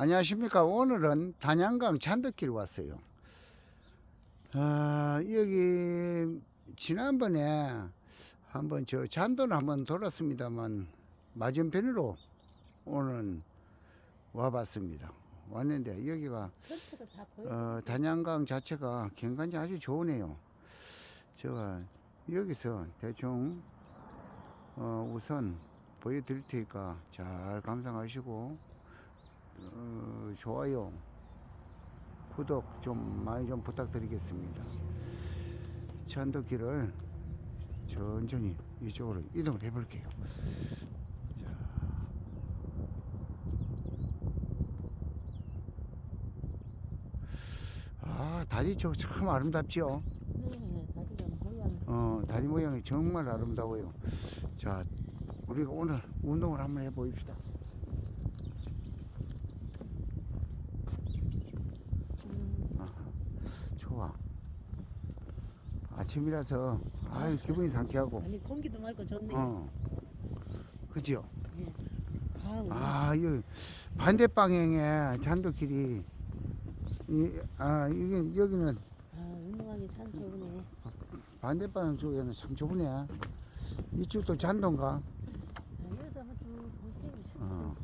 안녕하십니까. 오늘은 단양강 잔득길 왔어요. 아, 여기 지난번에 한번 저 잔도는 한번 돌았습니다만 맞은편으로 오늘 와봤습니다. 왔는데 여기가. 어, 단양강 자체가 경관이 아주 좋으네요. 제가 여기서 대충 어, 우선 보여드릴 테니까 잘 감상하시고 어, 좋아요, 구독 좀 많이 좀 부탁드리겠습니다. 찬도길을 천천히 이쪽으로 이동을 해볼게요. 아, 다리 저참 아름답지요. 네, 다리가 모양. 어, 다리 모양이 정말 아름다워요. 자, 우리가 오늘 운동을 한번 해보입시다. 아침이라서, 아유, 기분이 상쾌하고, 아니 공기도 맑고 좋네. 어, 그지요? 예. 아, 아, 이 반대 방향에 잔도길이, 이, 아, 이게, 여기는 아, 운동하기 참 좋으네. 반대 방향 쪽에는 참 좋으네. 이쪽도 잔도인가? 아, 여기서 한번 쭉 보세요. 어.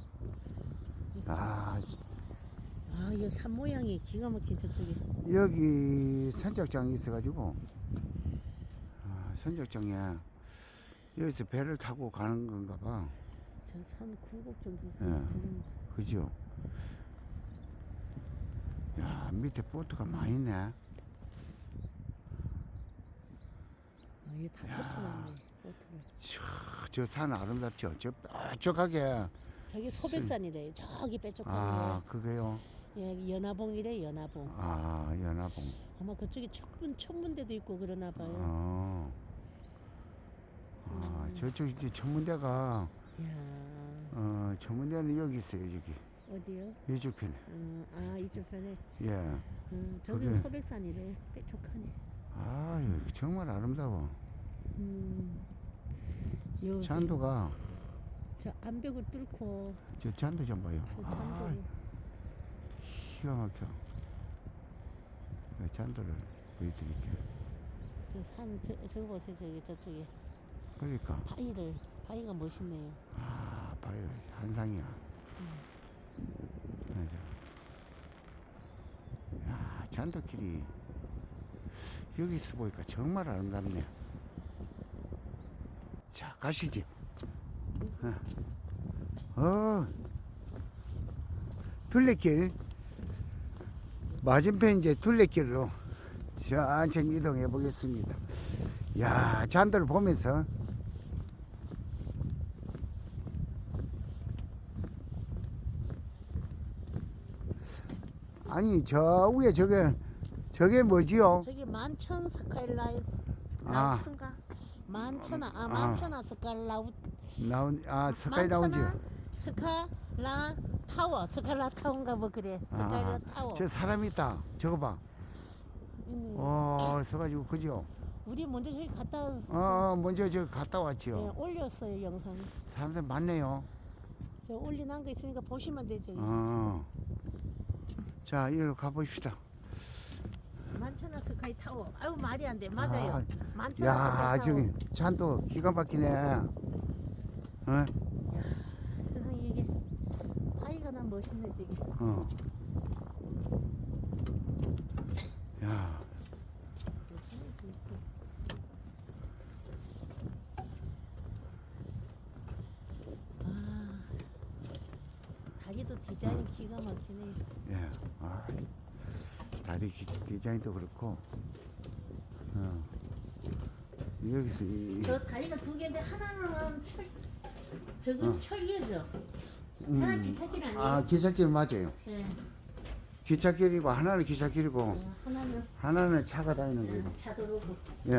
슈트. 아, 아, 이산 모양이 기가 막힌 저쪽에. 여기 선착장이 있어가지고 아, 선착장에 여기서 배를 타고 가는 건가 봐 저 산 굴곡 좀 보세요. 예. 그죠 야 밑에 보트가 많이 있네 아, 이게 다 덮어놨네. 보트를. 저 산 아름답죠 저 뾰족하게 저기 소백산이래. 저기. 아 그게요 예, 연화봉이래. 연화봉. 아 연화봉 아마 그쪽에 천문 천문대도 있고 그러나 봐요. 어. 아 저쪽 이제 천문대가 야 어 천문대는 여기 있어요 여기 어디요? 이쪽 편에 음, 아 이쪽 편에. 예 음, 저기 그게- 소백산이래. 빼쪽하네. 아, 여기 정말 아름다워. 음. 요 잔도가 저 암벽을 뚫고 저 잔도 좀 봐요. 저 아, 잔도를 기가 막혀. 네, 잔도를 보여드릴게요. 저 산 저, 저거 보세요 저기 저쪽에 그러니까 바위를 바위가 멋있네요. 아, 봐요, 한상이야. 맞아. 야, 잔도길이 여기서 보니까 정말 아름답네. 자, 가시지. 어, 어. 둘레길 맞은편 이제 둘레길로 천천히 이동해 보겠습니다. 야, 잔도를 보면서 아니 저 위에 저게 저게 뭐지요? 저기 만천 스카이라인 아. 라우트인가? 만천아 아 만천아 스카이라우 나온 아 스카이 라운지. 스카라 타워 스카라 타워인가 뭐 그래 스카이라 타워. 저 사람 있다. 저거 봐. 음, 어, 서가지고 그죠? 우리 먼저 저기 갔다 어, 어, 먼저 저 갔다 예, 왔지요. 올렸어요 영상. 사람들 많네요. 저 올려놓은 거 있으니까 보시면 되죠. 어. 자, 이리로 가봅시다. 만천하 스카이 타워. 아유 말이 안 돼. 맞아요. 아, 만천하 야, 스카이 타워. 저기 잔도 기가 막히네. 어? 야, 세상에 이게 바위가 난 멋있네 저기. 어. 야, 아, 다리도 디자인 기가 막히네. 예. 아, 다리 기- 디자인도 그렇고. 어. 여기서 이, 저 다리가 두 개인데 하나는 철, 저건 어. 철이죠. 음. 하나 기찻길 아니에요? 아, 기찻길 맞아요. 네. 기찻길이고 하나는 기찻길이고 네, 하나는 하나는 차가 다니는 거고. 차도로고. 예.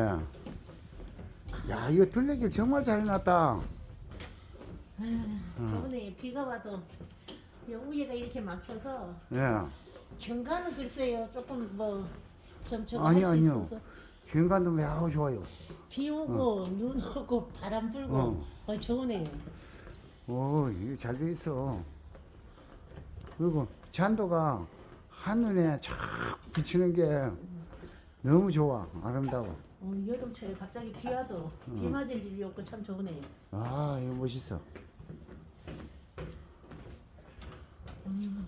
야, 이거 둘레길 정말 잘 해놨다. 저번에 비가 와도 여 위에가 이렇게 막혀서 예. 경관은 글쎄요 조금 뭐좀 아니, 아니요. 경관도 매우 좋아요. 비 오고 눈 오고 바람 불고 어. 어. 좋으네요. 오, 이게 잘돼 있어. 그리고 잔도가 한눈에 쫙 비치는 게 너무 좋아. 아름다워. 어, 여름철에 갑자기 비 와도 비 맞을 일이 없고 참 좋네. 아, 이거 멋있어. 또 멋있네.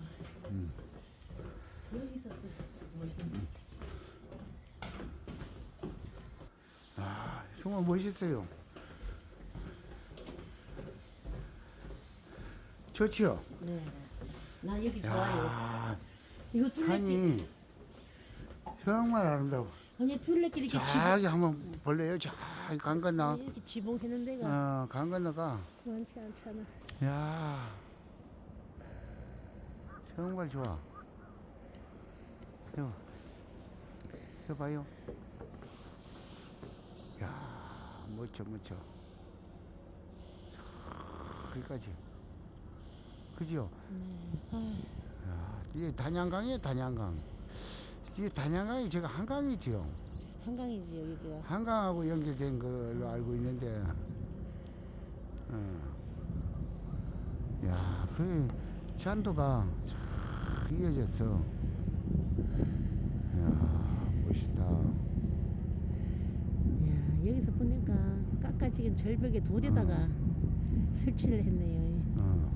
아, 정말 멋있어요. 좋지요? 네. 나 여기 좋아요. 야, 이거 둘레길 산이 정말 아름다워. 아니 둘레길 이렇게 저기 한번 볼래요? 저기 강 건너. 지붕 이렇게 지붕 해는 데가 어, 강 건너가. 많지 않잖아. 야, 정말 좋아. 이거, 이거 봐요. 야, 멋져, 멋져. 여기까지. 그지요? 네. 야, 이게 단양강이에요, 단양강. 이게 단양강이 제가 한강이지요. 한강이지 여기가. 한강하고 연결된 걸로 알고 있는데, 어. 야, 그 잔도가 쫙 이어졌어. 야, 멋있다. 야 여기서 보니까 깎아지긴 절벽에 돌에다가 설치를 했네요. 어.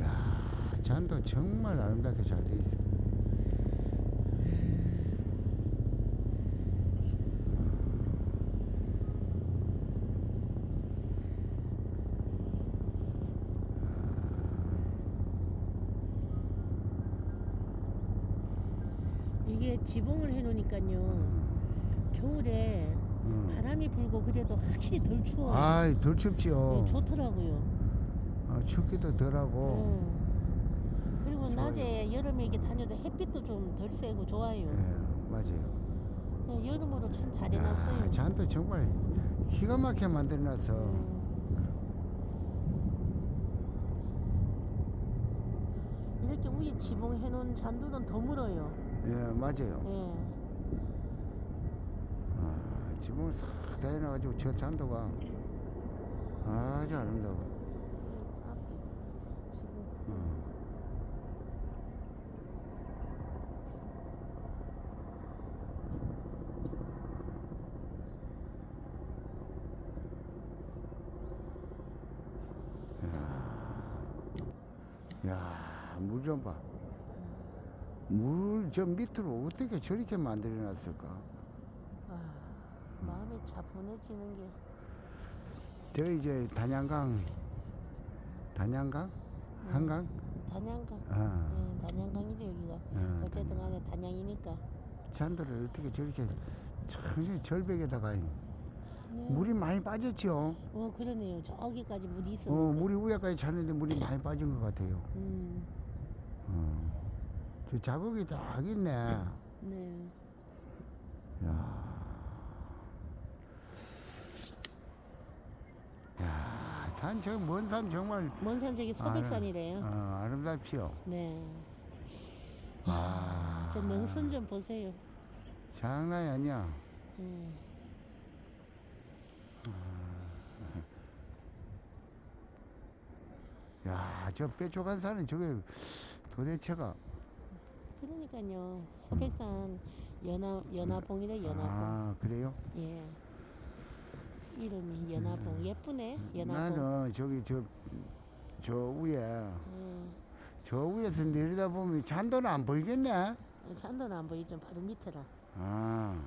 야, 잔도 정말 아름답게 잘 돼 있어. 지붕을 해놓으니까요. 겨울에 어. 바람이 불고 그래도 확실히 덜 추워요. 아이, 덜 춥지요. 네, 좋더라고요. 어, 춥기도 덜하고. 어. 그리고 좋아요. 낮에 여름에 이게 다녀도 햇빛도 좀 덜 세고 좋아요. 예, 맞아요. 어, 여름으로 참 잘 해놨어요. 야, 잔도 정말 기가 막히게 만들어놨어. 음. 이렇게 위에 지붕 해놓은 잔두는 더 물어요. 예, 맞아요. 예. 아, 지붕을 싹다 해놔가지고 저 잔도가 아주 아름다워. 앞에 지붕. 어. 야, 야, 물 좀 봐. 물 저 밑으로 어떻게 저렇게 만들어 놨을까? 아, 마음이 차분해지는 게. 저 이제 단양강, 단양강, 한강, 단양강. 아, 예, 단양강이죠 여기가. 아, 어쨌든 간에 단양이니까. 잔도를 어떻게 저렇게 참 절벽에다가 네. 물이 많이 빠졌죠. 어 그러네요. 저기까지 물이 있었는데. 어, 물이 위에까지 찼는데 물이 많이 빠진 것 같아요. 음, 어. 저 자국이 딱 있네. 네. 야. 야, 산, 저 먼 산 정말 먼산 저기 소백산이래요. 어, 아름답지요. 네. 아, 저 능선 좀 보세요. 장난이 아니야. 음. 야, 저 뾰족한 산은 저게 도대체가 그러니까요. 소백산 연화 연화봉이래 연화봉. 아, 그래요? 예. 이름이 연화봉. 예쁘네. 연화봉. 나는 저기 저, 저 위에, 음. 저 위에서 내리다 보면 잔도는 안 보이겠네? 산도는 안 보이죠. 바로 밑에라. 아,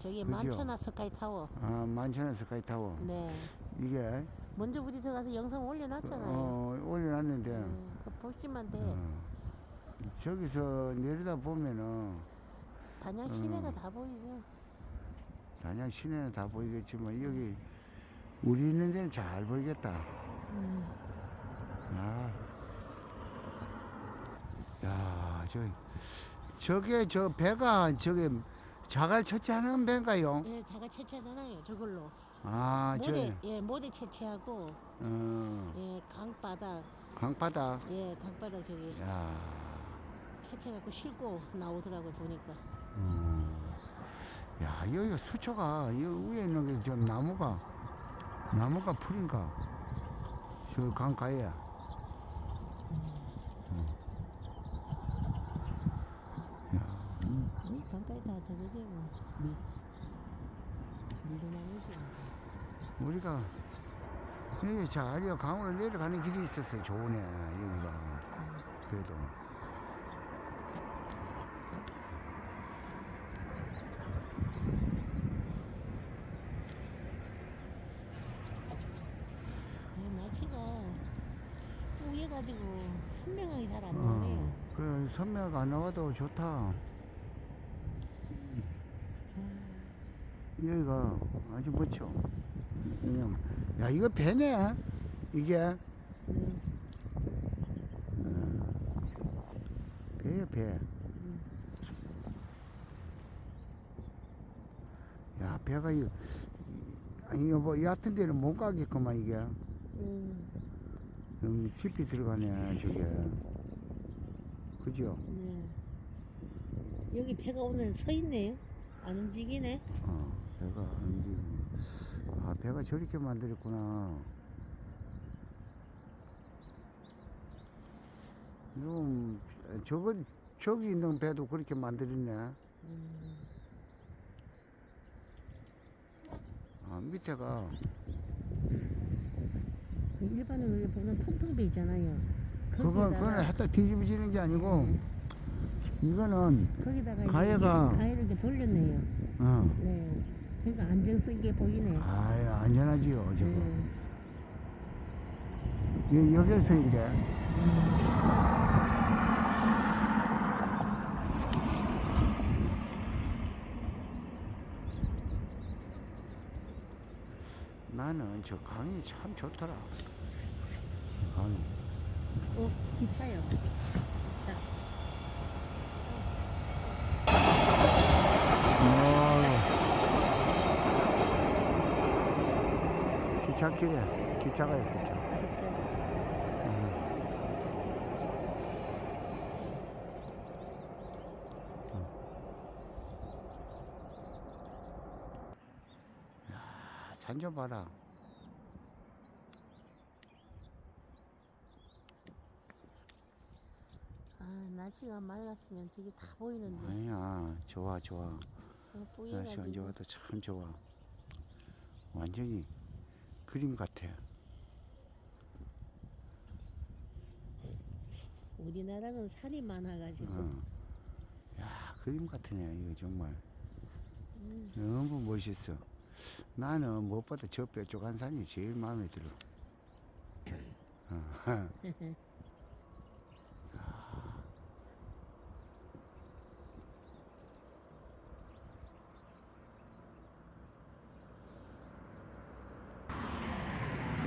저기 그죠? 만천하 스카이 타워. 아, 만천원 스카이 타워. 네. 이게, 먼저 우리 저 가서 영상 올려놨잖아요. 어, 올려놨는데, 음, 그거 보시면 돼. 어, 저기서 내리다 보면은, 단양 어. 시내가 다 보이죠. 단양 시내는 다 보이겠지만, 여기, 우리 있는 데는 잘 보이겠다. 음. 아. 야, 저, 저게 저 배가 저게 자갈 채취하는 배인가요? 예, 자가 채취하잖아요. 저걸로. 아, 저, 모래, 예, 모래 채취하고, 어, 예, 강바닥, 강바다. 예, 강바닥 저기 야, 채취해갖고 싣고 나오더라고요, 보니까. 음. 야, 여기가 수초가, 여 위에 있는 게 좀 나무가, 나무가 풀인가? 저 강가에. 이 강가에 다 저거지 뭐. 밀. 밀도 나오지. 우리가 여기 자리가 강으로 내려가는 길이 있어서 좋으네 여기가 그래도 아, 날씨가 우해 가지고 선명하게 잘안 어, 나네요. 그 선매가 안 나와도 좋다. 여기가 아주 멋져. 왜냐면 야 이거 배네. 이게. 음, 어, 배야 배. 음. 야, 배가 이 아니 뭐 얕은 데는 못 가겠구만 이게. 음, 너무 깊이 들어가네 저게 그죠? 네. 여기 배가 오늘 서 있네요. 안 움직이네. 어, 배가 안 움직이고 아 배가 저렇게 만들었구나 좀 저거 저기 있는 배도 그렇게 만들었네 음, 아 밑에가 그 일반으로 여기 보는 통통배 있잖아요. 그건 그건 했다 뒤집어지는 게 아니고 이거는 거기다가 이제 가해가- 가해를 이렇게 돌렸네요. 어 네. 그러니까 안정성 있게 보이네. 아 안전하지요 저거 네. 여, 여객선인데 나는 저 강이 참 좋더라 강이 어, 기차요. 기차. 어, 기차길에 기차가요 기차 기차. 산 좀 봐라 아, 날씨가 맑았으면 저기 다 보이는데. 아니야 좋아 좋아 어, 날씨 언제 뿌얘가지고. 와도 참 좋아 완전히 그림 같아 우리나라는 산이 많아가지고. 어. 야 그림 같으네 이거 정말 음, 너무 멋있어 나는 무엇보다 저 뾰족한 산이 제일 마음에 들어. 어.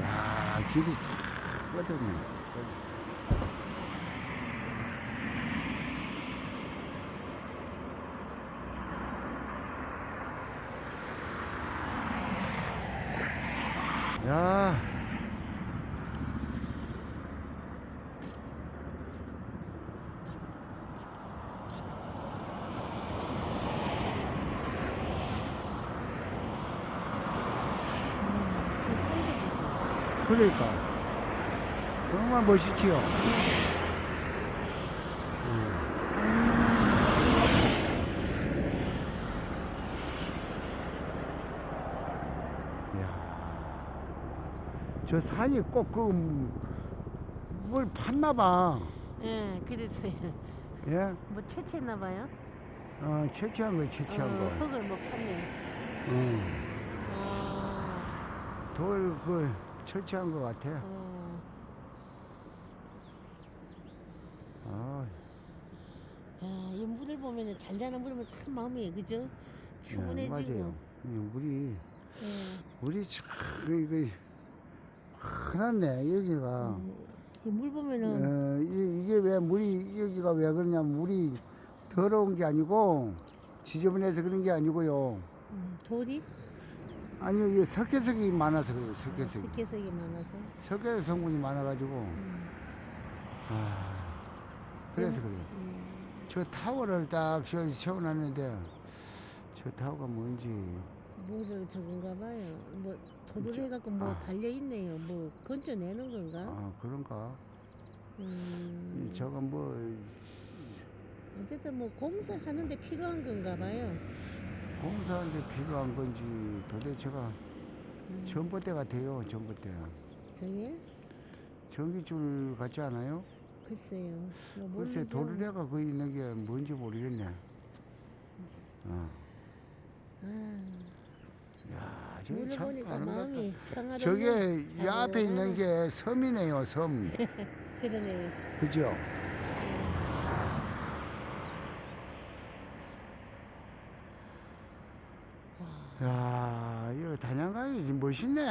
야 길이 싹 뻗었네 뻗었어. 야. 저 사이가 그러니까 정말 멋있지요. 야, 저 산이 꼭그뭘 팠나 봐. 예, 그랬어요. 예, 뭐 채취했나 봐요. 어, 채취한 거, 채취한 어, 거. 흙을 뭐 팠네. 어, 어, 돌그 채취한 거 같아. 어. 아, 야, 이 물을 보면은 잔잔한 물을 보면 참 마음이 그죠? 예, 차분해지고. 맞아요. 이 물이 예. 물이 참 이거 흔하네 여기가. 음, 이물 보면은 어, 이, 이게 왜 물이 여기가 왜 그러냐면 물이 더러운 게 아니고 지저분해서 그런 게 아니고요. 음, 돌이 아니요, 이 석회석이 많아서 그래요. 아, 석회석이. 석회석이 많아서. 석회 성분이 많아가지고 음, 아, 그래서 그래요. 음, 저 타워를 딱저 세워놨는데 저 타워가 뭔지 음. 뭐를 저건가 봐요. 뭐 도를 해갖고 뭐 아. 달려 있네요. 뭐 건져 내는 건가? 아 그런가? 음, 이 저거 뭐 어쨌든 뭐 공사하는데 필요한 건가 봐요. 공사하는데 필요한 건지 도대체가 음, 전봇대 같아요. 전봇대. 저게 전기줄 같지 않아요? 글쎄요. 뭐 글쎄 모르죠. 도르래가 거기 있는 게 뭔지 모르겠네. 어. 아, 야, 저기 물을 참 보니까 아름답다. 마음이 평화롭네. 저게 이잘 앞에 있는. 게 섬이네요, 섬. 그러네요. 그죠? 야, 이거 단양강이 좀 멋있네.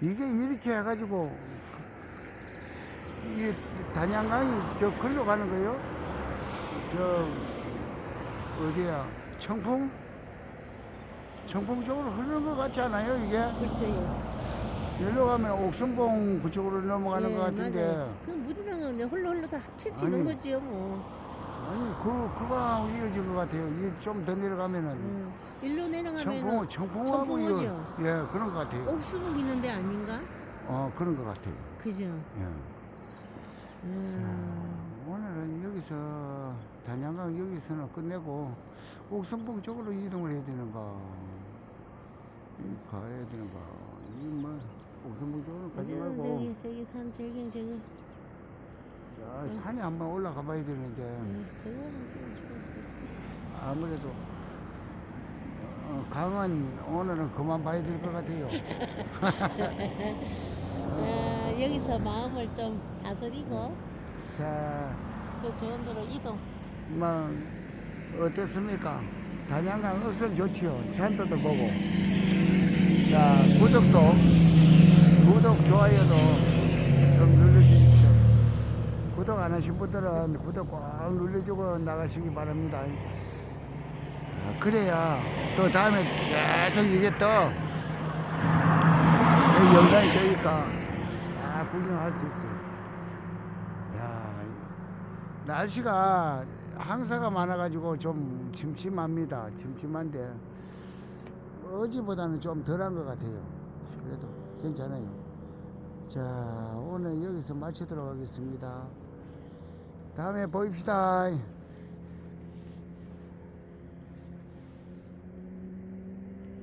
이게 이렇게 해가지고 이 단양강이 저 글로 가는 거요? 저 어디야? 청풍? 청풍 쪽으로 흐르는 것 같지 않아요, 이게? 글쎄요. 여기로 가면 옥순봉 그쪽으로 넘어가는 예, 것 같은데. 맞아요. 그 물이랑은 이제 홀로 홀로 다 합쳐지는 아니. 거지요, 뭐. 아니, 그, 그거하고 이어진 것 같아요. 이좀더 내려가면은. 음, 일로 내려가면 청풍, 청풍하고 이거. 청풍호죠? 예, 그런 것 같아요. 옥수목 있는데 아닌가? 어, 그런 것 같아요. 그죠? 예. 음, 오늘은 여기서 단양강 여기서는 끝내고 옥선봉 쪽으로 이동을 해야 되는가 이 가야 되는가 이뭐 옥선봉 쪽으로 가지 말고 저기 저기 산 저기 저기 자, 산에 한번 올라가 봐야 되는데 음, 아무래도 어, 강은 오늘은 그만 봐야 될 것 같아요 아, 여기서 마음을 좀 다스리고 자 또 좋은 데로 이동. 뭐 어떻습니까? 단양강 억선 좋지요. 산도도 보고. 자 구독도 구독 좋아요도 좀 눌러주십시오. 구독 안 하신 분들은 구독 꼭 눌러주고 나가시기 바랍니다. 아, 그래야 또 다음에 계속 이게 또제 영상이 되니까 다 구경할 수 있어요. 야, 날씨가 항사가 많아가지고 좀 침침합니다. 침침한데 어제보다는 좀 덜한 것 같아요. 그래도 괜찮아요. 자, 오늘 여기서 마치도록 하겠습니다. 다음에 보입시다.